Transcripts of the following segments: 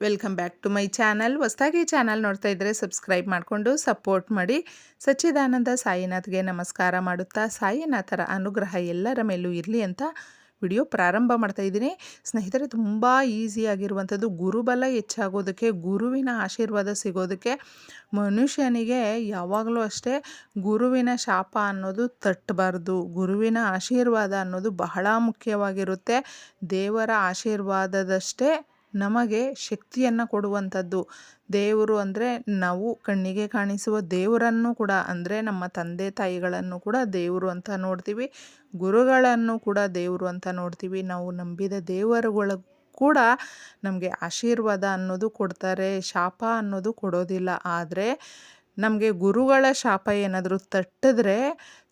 Welcome back to my channel ಹೊಸ್ದಾಗಿ channel ನೋಡ್ತಾ ಇದ್ದರೆ ಸಬ್ಸ್ಕ್ರೈಬ್ ಮಾಡಿಕೊಂಡು ಸಪೋರ್ಟ್ ಮಾಡಿ. ಸಚ್ಚಿದಾನಂದ ಸಾಯಿನಾಥ್ಗೆ ನಮಸ್ಕಾರ ಮಾಡುತ್ತಾ ಸಾಯಿನಾಥರ ಅನುಗ್ರಹ ಎಲ್ಲರ ಮೇಲೂ ಇರಲಿ ಅಂತ ವಿಡಿಯೋ ಪ್ರಾರಂಭ ಮಾಡ್ತಾ ಇದ್ದೀನಿ. ಸ್ನೇಹಿತರೆ, ತುಂಬ ಈಸಿಯಾಗಿರುವಂಥದ್ದು ಗುರುಬಲ ಹೆಚ್ಚಾಗೋದಕ್ಕೆ, ಗುರುವಿನ ಆಶೀರ್ವಾದ ಸಿಗೋದಕ್ಕೆ ಮನುಷ್ಯನಿಗೆ ಯಾವಾಗಲೂ ಅಷ್ಟೇ ಗುರುವಿನ ಶಾಪ ಅನ್ನೋದು ತಟ್ಟಬಾರ್ದು. ಗುರುವಿನ ಆಶೀರ್ವಾದ ಅನ್ನೋದು ಬಹಳ ಮುಖ್ಯವಾಗಿರುತ್ತೆ. ದೇವರ ಆಶೀರ್ವಾದದಷ್ಟೇ ನಮಗೆ ಶಕ್ತಿಯನ್ನು ಕೊಡುವಂಥದ್ದು. ದೇವರು ಅಂದರೆ ನಾವು ಕಣ್ಣಿಗೆ ಕಾಣಿಸುವ ದೇವರನ್ನು ಕೂಡ, ಅಂದರೆ ನಮ್ಮ ತಂದೆ ತಾಯಿಗಳನ್ನು ಕೂಡ ದೇವರು ಅಂತ ನೋಡ್ತೀವಿ. ಗುರುಗಳನ್ನು ಕೂಡ ದೇವರು ಅಂತ ನೋಡ್ತೀವಿ. ನಾವು ನಂಬಿದ ದೇವರುಗಳ ಕೂಡ ನಮಗೆ ಆಶೀರ್ವಾದ ಅನ್ನೋದು ಕೊಡ್ತಾರೆ, ಶಾಪ ಅನ್ನೋದು ಕೊಡೋದಿಲ್ಲ. ಆದರೆ ನಮಗೆ ಗುರುಗಳ ಶಾಪ ಏನಾದರೂ ತಟ್ಟಿದ್ರೆ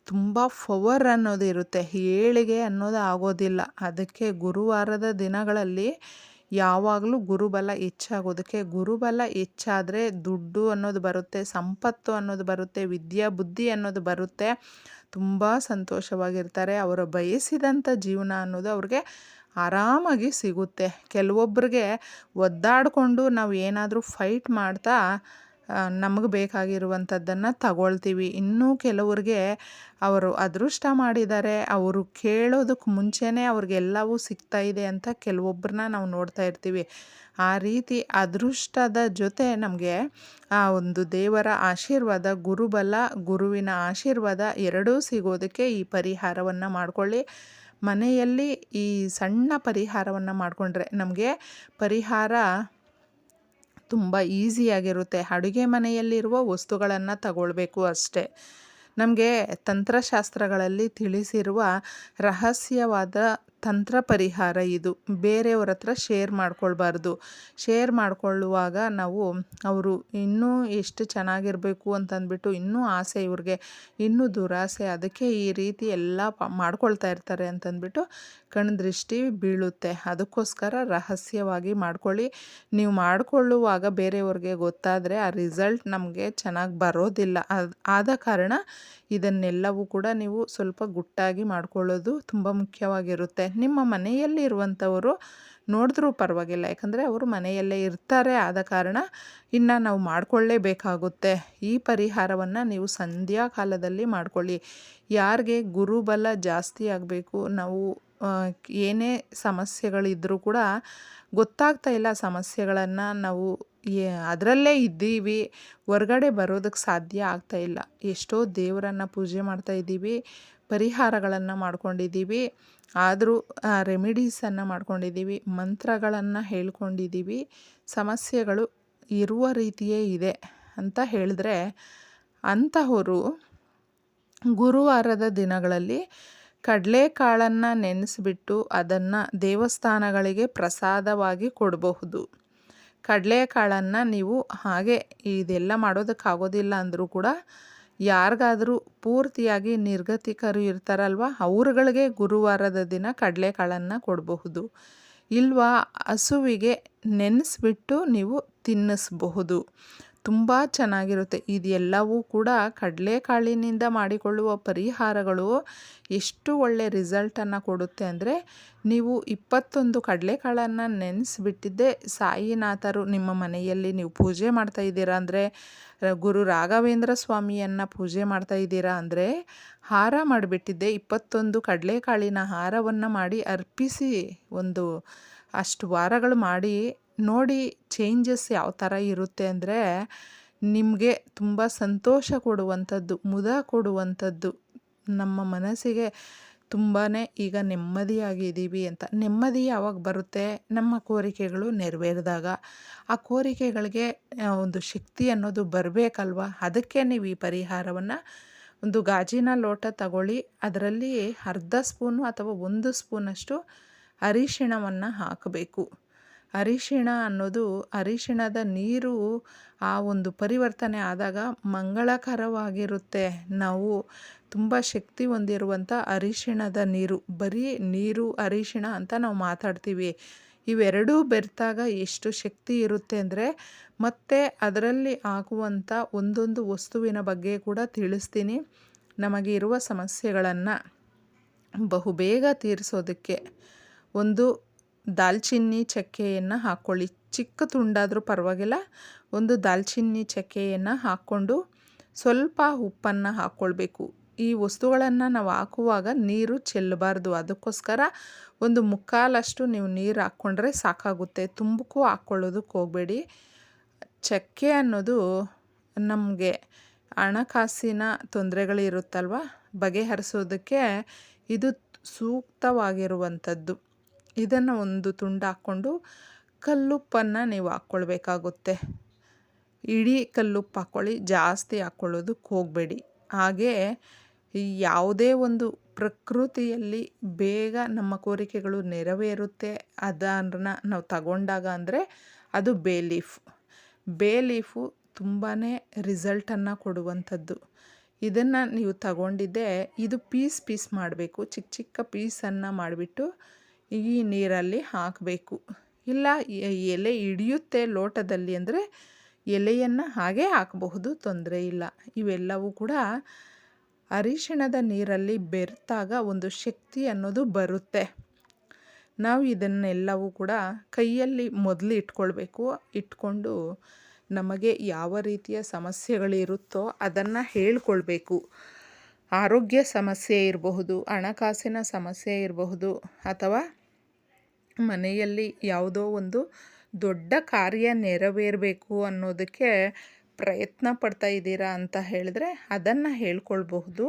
ತುಂಬ ಫವರ್ ಅನ್ನೋದು ಇರುತ್ತೆ. ಏಳಿಗೆ ಅನ್ನೋದು ಆಗೋದಿಲ್ಲ. ಅದಕ್ಕೆ ಗುರುವಾರದ ದಿನಗಳಲ್ಲಿ ಯಾವಾಗಲೂ ಗುರುಬಲ ಹೆಚ್ಚಾಗೋದಕ್ಕೆ ಗುರುಬಲ ಹೆಚ್ಚಾದರೆ ದುಡ್ಡು ಅನ್ನೋದು ಬರುತ್ತೆ, ಸಂಪತ್ತು ಅನ್ನೋದು ಬರುತ್ತೆ, ವಿದ್ಯಾ ಬುದ್ಧಿ ಅನ್ನೋದು ಬರುತ್ತೆ. ತುಂಬ ಸಂತೋಷವಾಗಿರ್ತಾರೆ. ಅವರು ಬಯಸಿದಂಥ ಜೀವನ ಅನ್ನೋದು ಅವ್ರಿಗೆ ಆರಾಮಾಗಿ ಸಿಗುತ್ತೆ. ಕೆಲವೊಬ್ಬರಿಗೆ ಒದ್ದಾಡಿಕೊಂಡು ನಾವು ಏನಾದರೂ ಫೈಟ್ ಮಾಡ್ತಾ ನಮಗೆ ಬೇಕಾಗಿರುವಂಥದ್ದನ್ನು ತಗೊಳ್ತೀವಿ. ಇನ್ನೂ ಕೆಲವ್ರಿಗೆ ಅವರು ಅದೃಷ್ಟ ಮಾಡಿದ್ದಾರೆ ಅವರು ಕೇಳೋದಕ್ಕೆ ಮುಂಚೆನೇ ಅವ್ರಿಗೆಲ್ಲವೂ ಸಿಗ್ತಾ ಇದೆ ಅಂತ ಕೆಲವೊಬ್ಬರನ್ನ ನಾವು ನೋಡ್ತಾ ಇರ್ತೀವಿ. ಆ ರೀತಿ ಅದೃಷ್ಟದ ಜೊತೆ ನಮಗೆ ಆ ಒಂದು ದೇವರ ಆಶೀರ್ವಾದ, ಗುರುಬಲ, ಗುರುವಿನ ಆಶೀರ್ವಾದ ಎರಡೂ ಸಿಗೋದಕ್ಕೆ ಈ ಪರಿಹಾರವನ್ನು ಮಾಡಿಕೊಳ್ಳಿ. ಮನೆಯಲ್ಲಿ ಈ ಸಣ್ಣ ಪರಿಹಾರವನ್ನು ಮಾಡಿಕೊಂಡ್ರೆ ನಮಗೆ ಪರಿಹಾರ ತುಂಬ ಈಸಿಯಾಗಿರುತ್ತೆ ಅಡುಗೆ ಮನೆಯಲ್ಲಿರುವ ವಸ್ತುಗಳನ್ನು ತಗೊಳ್ಬೇಕು ಅಷ್ಟೇ. ನಮಗೆ ತಂತ್ರಶಾಸ್ತ್ರಗಳಲ್ಲಿ ತಿಳಿಸಿರುವ ರಹಸ್ಯವಾದ ತಂತ್ರ ಪರಿಹಾರ ಇದು. ಬೇರೆಯವ್ರ ಹತ್ರ ಶೇರ್ ಮಾಡ್ಕೊಳ್ಬಾರ್ದು. ಶೇರ್ ಮಾಡಿಕೊಳ್ಳುವಾಗ ನಾವು ಅವರು ಇನ್ನೂ ಎಷ್ಟು ಚೆನ್ನಾಗಿರಬೇಕು ಅಂತಂದ್ಬಿಟ್ಟು ಇನ್ನೂ ಆಸೆ ಇವ್ರಿಗೆ, ಇನ್ನೂ ದುರಾಸೆ, ಅದಕ್ಕೆ ಈ ರೀತಿ ಎಲ್ಲ ಮಾಡ್ಕೊಳ್ತಾ ಇರ್ತಾರೆ ಅಂತಂದ್ಬಿಟ್ಟು ಕಣ್ದೃಷ್ಟಿ ಬೀಳುತ್ತೆ. ಅದಕ್ಕೋಸ್ಕರ ರಹಸ್ಯವಾಗಿ ಮಾಡ್ಕೊಳ್ಳಿ. ನೀವು ಮಾಡಿಕೊಳ್ಳುವಾಗ ಬೇರೆಯವ್ರಿಗೆ ಗೊತ್ತಾದರೆ ಆ ರಿಸಲ್ಟ್ ನಮಗೆ ಚೆನ್ನಾಗಿ ಬರೋದಿಲ್ಲ. ಆದ ಕಾರಣ ಇದನ್ನೆಲ್ಲವೂ ಕೂಡ ನೀವು ಸ್ವಲ್ಪ ಗುಟ್ಟಾಗಿ ಮಾಡ್ಕೊಳ್ಳೋದು ತುಂಬ ಮುಖ್ಯವಾಗಿರುತ್ತೆ. ನಿಮ್ಮ ಮನೆಯಲ್ಲಿ ಇರುವಂಥವರು ನೋಡಿದ್ರೂ ಪರವಾಗಿಲ್ಲ, ಯಾಕಂದರೆ ಅವರು ಮನೆಯಲ್ಲೇ ಇರ್ತಾರೆ. ಆದ ಕಾರಣ ಇನ್ನು ನಾವು ಮಾಡಿಕೊಳ್ಳೇಬೇಕಾಗುತ್ತೆ. ಈ ಪರಿಹಾರವನ್ನು ನೀವು ಸಂಧ್ಯಾ ಕಾಲದಲ್ಲಿ ಮಾಡ್ಕೊಳ್ಳಿ. ಯಾರಿಗೆ ಗುರುಬಲ ಜಾಸ್ತಿ ಆಗಬೇಕು, ನಾವು ಏನೇ ಸಮಸ್ಯೆಗಳಿದ್ದರೂ ಕೂಡ ಗೊತ್ತಾಗ್ತಾ ಇಲ್ಲ ಸಮಸ್ಯೆಗಳನ್ನು ನಾವು ಅದರಲ್ಲೇ ಇದ್ದೀವಿ. ಹೊರ್ಗಡೆ ಬರೋದಕ್ಕೆ ಸಾಧ್ಯ ಆಗ್ತಾ ಇಲ್ಲ. ಎಷ್ಟೋ ದೇವರನ್ನು ಪೂಜೆ ಮಾಡ್ತಾ ಇದ್ದೀವಿ, ಪರಿಹಾರಗಳನ್ನು ಮಾಡ್ಕೊಂಡಿದ್ದೀವಿ. ಆದರೂ ರೆಮಿಡೀಸನ್ನು ಮಾಡ್ಕೊಂಡಿದ್ದೀವಿ, ಮಂತ್ರಗಳನ್ನು ಹೇಳ್ಕೊಂಡಿದ್ದೀವಿ. ಸಮಸ್ಯೆಗಳು ಇರುವ ರೀತಿಯೇ ಇದೆ ಅಂತ ಹೇಳಿದ್ರೆ, ಅಂತಹವರು ಗುರುವಾರದ ದಿನಗಳಲ್ಲಿ ಕಡಲೆಕಾಳನ್ನು ನೆನೆಸಿಬಿಟ್ಟು ಅದನ್ನು ದೇವಸ್ಥಾನಗಳಿಗೆ ಪ್ರಸಾದವಾಗಿ ಕೊಡಬಹುದು. ಕಡಲೆಕಾಳನ್ನು ನೀವು ಹಾಗೆ ಇದೆಲ್ಲ ಮಾಡೋದಕ್ಕಾಗೋದಿಲ್ಲ ಅಂದರೂ ಕೂಡ ಯಾರಿಗಾದರೂ ಪೂರ್ತಿಯಾಗಿ ನಿರ್ಗತಿಕರು ಇರ್ತಾರಲ್ವ, ಅವ್ರುಗಳಿಗೆ ಗುರುವಾರದ ದಿನ ಕಡಲೆಕಾಳನ್ನು ಕೊಡಬಹುದು. ಇಲ್ವಾ, ಹಸುವಿಗೆ ನೆನೆಸ್ಬಿಟ್ಟು ನೀವು ತಿನ್ನಿಸಬಹುದು. ತುಂಬ ಚೆನ್ನಾಗಿರುತ್ತೆ. ಇದೆಲ್ಲವೂ ಕೂಡ ಕಡಲೆಕಾಳಿನಿಂದ ಮಾಡಿಕೊಳ್ಳುವ ಪರಿಹಾರಗಳು ಎಷ್ಟು ಒಳ್ಳೆ ರಿಸಲ್ಟನ್ನು ಕೊಡುತ್ತೆ ಅಂದರೆ, ನೀವು ಇಪ್ಪತ್ತೊಂದು ಕಡಲೆಕಾಳನ್ನು ನೆನೆಸಿಬಿಟ್ಟಿದ್ದೆ. ಸಾಯಿನಾಥರು ನಿಮ್ಮ ಮನೆಯಲ್ಲಿ ನೀವು ಪೂಜೆ ಮಾಡ್ತಾ ಇದ್ದೀರಾ ಅಂದರೆ, ಗುರು ರಾಘವೇಂದ್ರ ಸ್ವಾಮಿಯನ್ನು ಪೂಜೆ ಮಾಡ್ತಾ ಇದ್ದೀರಾ ಅಂದರೆ, ಹಾರ ಮಾಡಿಬಿಟ್ಟಿದ್ದೆ. ಇಪ್ಪತ್ತೊಂದು ಕಡಲೆಕಾಳಿನ ಹಾರವನ್ನು ಮಾಡಿ ಅರ್ಪಿಸಿ ಒಂದು ಅಷ್ಟು ವಾರಗಳು ಮಾಡಿ, ನೋಡಿ ಚೇಂಜಸ್ ಯಾವ ಥರ ಇರುತ್ತೆ ಅಂದರೆ ನಿಮಗೆ ತುಂಬ ಸಂತೋಷ ಕೊಡುವಂಥದ್ದು, ಮುದ ಕೊಡುವಂಥದ್ದು. ನಮ್ಮ ಮನಸ್ಸಿಗೆ ತುಂಬಾ ಈಗ ನೆಮ್ಮದಿಯಾಗಿದ್ದೀವಿ ಅಂತ. ನೆಮ್ಮದಿ ಯಾವಾಗ ಬರುತ್ತೆ? ನಮ್ಮ ಕೋರಿಕೆಗಳು ನೆರವೇರಿದಾಗ. ಆ ಕೋರಿಕೆಗಳಿಗೆ ಒಂದು ಶಕ್ತಿ ಅನ್ನೋದು ಬರಬೇಕಲ್ವ? ಅದಕ್ಕೆ ನೀವು ಈ ಪರಿಹಾರವನ್ನು ಒಂದು ಗಾಜಿನ ಲೋಟ ತಗೊಳ್ಳಿ. ಅದರಲ್ಲಿ ಅರ್ಧ ಸ್ಪೂನು ಅಥವಾ ಒಂದು ಸ್ಪೂನಷ್ಟು ಅರಿಶಿಣವನ್ನು ಹಾಕಬೇಕು. ಅರಿಶಿಣ ಅನ್ನೋದು ಅರಿಶಿಣದ ನೀರು ಆ ಒಂದು ಪರಿವರ್ತನೆ ಆದಾಗ ಮಂಗಳಕರವಾಗಿರುತ್ತೆ. ನಾವು ತುಂಬ ಶಕ್ತಿ ಹೊಂದಿರುವಂಥ ಅರಿಶಿಣದ ನೀರು, ಬರೀ ನೀರು ಅರಿಶಿಣ ಅಂತ ನಾವು ಮಾತಾಡ್ತೀವಿ. ಇವೆರಡೂ ಬೆರೆತಾಗ ಎಷ್ಟು ಶಕ್ತಿ ಇರುತ್ತೆ ಅಂದರೆ ಮತ್ತೆ ಅದರಲ್ಲಿ ಆಗುವಂಥ ಒಂದೊಂದು ವಸ್ತುವಿನ ಬಗ್ಗೆ ಕೂಡ ತಿಳಿಸ್ತೀನಿ. ನಮಗೆ ಇರುವ ಸಮಸ್ಯೆಗಳನ್ನು ಬಹುಬೇಗ ತೀರಿಸೋದಕ್ಕೆ ಒಂದು ದಾಲ್ಚಿನ್ನಿ ಚಕ್ಕೆಯನ್ನು ಹಾಕ್ಕೊಳ್ಳಿ ಚಿಕ್ಕ ತುಂಡಾದರೂ ಪರವಾಗಿಲ್ಲ. ಒಂದು ದಾಲ್ಚಿನ್ನಿ ಚಕ್ಕೆಯನ್ನು ಹಾಕ್ಕೊಂಡು ಸ್ವಲ್ಪ ಉಪ್ಪನ್ನು ಹಾಕ್ಕೊಳ್ಬೇಕು ಈ ವಸ್ತುಗಳನ್ನು ನಾವು ಹಾಕುವಾಗ ನೀರು ಚೆಲ್ಲಬಾರ್ದು. ಅದಕ್ಕೋಸ್ಕರ ಒಂದು ಮುಕ್ಕಾಲಷ್ಟು ನೀವು ನೀರು ಹಾಕ್ಕೊಂಡ್ರೆ ಸಾಕಾಗುತ್ತೆ. ತುಂಬಕ್ಕೂ ಹಾಕ್ಕೊಳ್ಳೋದಕ್ಕೆ ಹೋಗಬೇಡಿ. ಚಕ್ಕೆ ಅನ್ನೋದು ನಮಗೆ ಹಣಕಾಸಿನ ತೊಂದರೆಗಳಿರುತ್ತಲ್ವ? ಬಗೆಹರಿಸೋದಕ್ಕೆ ಇದು ಸೂಕ್ತವಾಗಿರುವಂಥದ್ದು. ಇದನ್ನು ಒಂದು ತುಂಡು ಹಾಕ್ಕೊಂಡು ಕಲ್ಲುಪ್ಪನ್ನು ನೀವು ಹಾಕ್ಕೊಳ್ಬೇಕಾಗುತ್ತೆ. ಇಡೀ ಕಲ್ಲುಪ್ಪು ಹಾಕ್ಕೊಳ್ಳಿ, ಜಾಸ್ತಿ ಹಾಕ್ಕೊಳ್ಳೋದಕ್ಕೆ ಹೋಗಬೇಡಿ. ಹಾಗೇ ಯಾವುದೇ ಒಂದು ಪ್ರಕೃತಿಯಲ್ಲಿ ಬೇಗ ನಮ್ಮ ಕೋರಿಕೆಗಳು ನೆರವೇರುತ್ತೆ ಅದನ್ನು ನಾವು ತಗೊಂಡಾಗ ಅಂದರೆ ಅದು ಬೇ ಲೀಫ್. ಬೇ ಲೀಫು ತುಂಬಾ ರಿಸಲ್ಟನ್ನು ಕೊಡುವಂಥದ್ದು. ಇದನ್ನು ನೀವು ತಗೊಂಡಿದ್ದೆ ಇದು ಪೀಸ್ ಪೀಸ್ ಮಾಡಬೇಕು, ಚಿಕ್ಕ ಚಿಕ್ಕ ಪೀಸನ್ನು ಮಾಡಿಬಿಟ್ಟು ಈ ನೀರಲ್ಲಿ ಹಾಕಬೇಕು. ಇಲ್ಲ ಎಲೆ ಹಿಡಿಯುತ್ತೆ ಲೋಟದಲ್ಲಿ ಅಂದರೆ ಎಲೆಯನ್ನು ಹಾಗೆ ಹಾಕಬಹುದು, ತೊಂದರೆ ಇಲ್ಲ. ಇವೆಲ್ಲವೂ ಕೂಡ ಅರಿಶಿಣದ ನೀರಲ್ಲಿ ಬೆರೆತಾಗ ಒಂದು ಶಕ್ತಿ ಅನ್ನೋದು ಬರುತ್ತೆ. ನಾವು ಇದನ್ನೆಲ್ಲವೂ ಕೂಡ ಕೈಯಲ್ಲಿ ಮೊದಲು ಇಟ್ಕೊಳ್ಬೇಕು. ಇಟ್ಕೊಂಡು ನಮಗೆ ಯಾವ ರೀತಿಯ ಸಮಸ್ಯೆಗಳಿರುತ್ತೋ ಅದನ್ನು ಹೇಳ್ಕೊಳ್ಬೇಕು. ಆರೋಗ್ಯ ಸಮಸ್ಯೆ ಇರಬಹುದು, ಹಣಕಾಸಿನ ಸಮಸ್ಯೆ ಇರಬಹುದು ಅಥವಾ ಮನೆಯಲ್ಲಿ ಯಾವುದೋ ಒಂದು ದೊಡ್ಡ ಕಾರ್ಯ ನೆರವೇರಬೇಕು ಅನ್ನೋದಕ್ಕೆ ಪ್ರಯತ್ನ ಪಡ್ತಾ ಇದ್ದೀರಾ ಅಂತ ಹೇಳಿದ್ರೆ ಅದನ್ನು ಹೇಳ್ಕೊಳ್ಬಹುದು.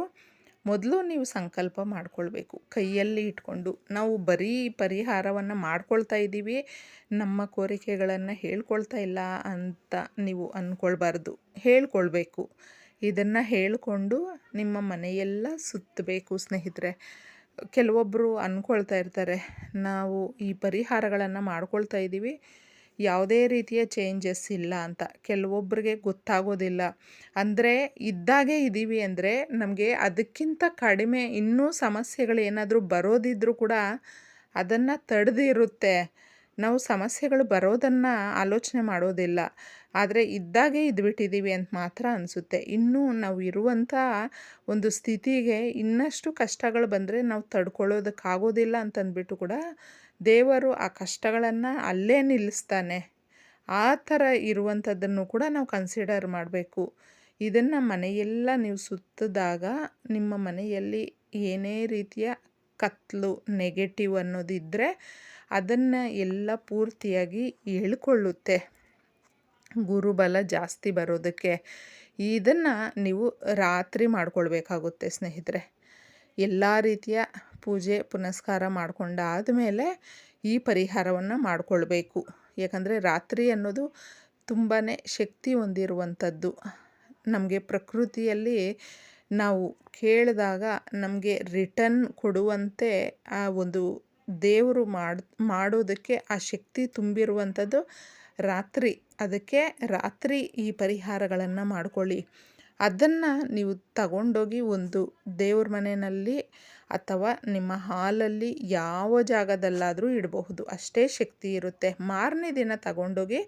ಮೊದಲು ನೀವು ಸಂಕಲ್ಪ ಮಾಡ್ಕೊಳ್ಬೇಕು. ಕೈಯಲ್ಲಿ ಇಟ್ಕೊಂಡು ನಾವು ಬರೀ ಪರಿಹಾರವನ್ನು ಮಾಡ್ಕೊಳ್ತಾ ಇದ್ದೀವಿ, ನಮ್ಮ ಕೋರಿಕೆಗಳನ್ನು ಹೇಳ್ಕೊಳ್ತಾ ಇಲ್ಲ ಅಂತ ನೀವು ಅಂದ್ಕೊಳ್ಬಾರ್ದು ಹೇಳ್ಕೊಳ್ಬೇಕು. ಇದನ್ನು ಹೇಳಿಕೊಂಡು ನಿಮ್ಮ ಮನೆಯೆಲ್ಲ ಸುತ್ತಬೇಕು ಸ್ನೇಹಿತರೆ. ಕೆಲವೊಬ್ಬರು ಅಂದ್ಕೊಳ್ತಾ ಇರ್ತಾರೆ, ನಾವು ಈ ಪರಿಹಾರಗಳನ್ನು ಮಾಡ್ಕೊಳ್ತಾ ಇದ್ದೀವಿ ಯಾವುದೇ ರೀತಿಯ ಚೇಂಜಸ್ ಇಲ್ಲ ಅಂತ. ಕೆಲವೊಬ್ಬರಿಗೆ ಗೊತ್ತಾಗೋದಿಲ್ಲ. ಅಂದರೆ ಇದ್ದಾಗೆ ಇದ್ದೀವಿ ಅಂದರೆ ನಮಗೆ ಅದಕ್ಕಿಂತ ಕಡಿಮೆ ಇನ್ನೂ ಸಮಸ್ಯೆಗಳು ಏನಾದರೂ ಬರೋದಿದ್ರೂ ಕೂಡ ಅದನ್ನು ತಡೆದಿರುತ್ತೆ. ನಾವು ಸಮಸ್ಯೆಗಳು ಬರೋದನ್ನು ಆಲೋಚನೆ ಮಾಡೋದಿಲ್ಲ. ಆದರೆ ಇದ್ದಾಗೆ ಇದ್ಬಿಟ್ಟಿದ್ದೀವಿ ಅಂತ ಮಾತ್ರ ಅನಿಸುತ್ತೆ. ಇನ್ನೂ ನಾವು ಇರುವಂಥ ಒಂದು ಸ್ಥಿತಿಗೆ ಇನ್ನಷ್ಟು ಕಷ್ಟಗಳು ಬಂದರೆ ನಾವು ತಡ್ಕೊಳ್ಳೋದಕ್ಕಾಗೋದಿಲ್ಲ ಅಂತಂದ್ಬಿಟ್ಟು ಕೂಡ ದೇವರು ಆ ಕಷ್ಟಗಳನ್ನು ಅಲ್ಲೇ ನಿಲ್ಲಿಸ್ತಾನೆ. ಆ ಥರ ಇರುವಂಥದ್ದನ್ನು ಕೂಡ ನಾವು ಕನ್ಸಿಡರ್ ಮಾಡಬೇಕು. ಇದನ್ನು ಮನೆಯೆಲ್ಲ ನೀವು ಸುತ್ತಿದಾಗ ನಿಮ್ಮ ಮನೆಯಲ್ಲಿ ಏನೇ ರೀತಿಯ ಕತ್ತಲು ನೆಗೆಟಿವ್ ಅನ್ನೋದಿದ್ದರೆ ಅದನ್ನು ಎಲ್ಲ ಪೂರ್ತಿಯಾಗಿ ಹೇಳ್ಕೊಳ್ಳುತ್ತೆ. ಗುರುಬಲ ಜಾಸ್ತಿ ಬರೋದಕ್ಕೆ. ಇದನ್ನು ನೀವು ರಾತ್ರಿ ಮಾಡ್ಕೊಳ್ಬೇಕಾಗುತ್ತೆ ಸ್ನೇಹಿತರೆ. ಎಲ್ಲ ರೀತಿಯ ಪೂಜೆ, ಪುನಸ್ಕಾರ ಮಾಡ್ಕೊಂಡಾದ ಮೇಲೆ ಈ ಪರಿಹಾರವನ್ನು ಮಾಡಿಕೊಳ್ಬೇಕು. ಯಾಕಂದರೆ ರಾತ್ರಿ ಅನ್ನೋದು ತುಂಬಾ ಶಕ್ತಿ ಹೊಂದಿರುವಂಥದ್ದು. ನಮಗೆ ಪ್ರಕೃತಿಯಲ್ಲಿ ನಾವು ಕೇಳಿದಾಗ ನಮಗೆ ರಿಟರ್ನ್ ಕೊಡುವಂತೆ ಆ ಒಂದು ದೇವರು ಮಾಡಿ, ಮಾಡೋದಕ್ಕೆ ಆ ಶಕ್ತಿ ತುಂಬಿರುವಂಥದ್ದು ರಾತ್ರಿ. ಅದಕ್ಕೆ ರಾತ್ರಿ ಈ ಪರಿಹಾರಗಳನ್ನು ಮಾಡಿಕೊಳ್ಳಿ. ಅದನ್ನು ನೀವು ತಗೊಂಡೋಗಿ ಒಂದು ದೇವ್ರ ಮನೆಯಲ್ಲಿ ಅಥವಾ ನಿಮ್ಮ ಹಾಲಲ್ಲಿ ಯಾವ ಜಾಗದಲ್ಲಾದರೂ ಇಡಬಹುದು. ಅಷ್ಟೇ ಶಕ್ತಿ ಇರುತ್ತೆ. ಮಾರನೇ ದಿನ ತಗೊಂಡೋಗಿ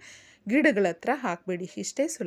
ಗಿಡಗಳ ಹತ್ರ ಹಾಕಿಬಿಡಿ. ಇಷ್ಟೇ ಸುಲಭ.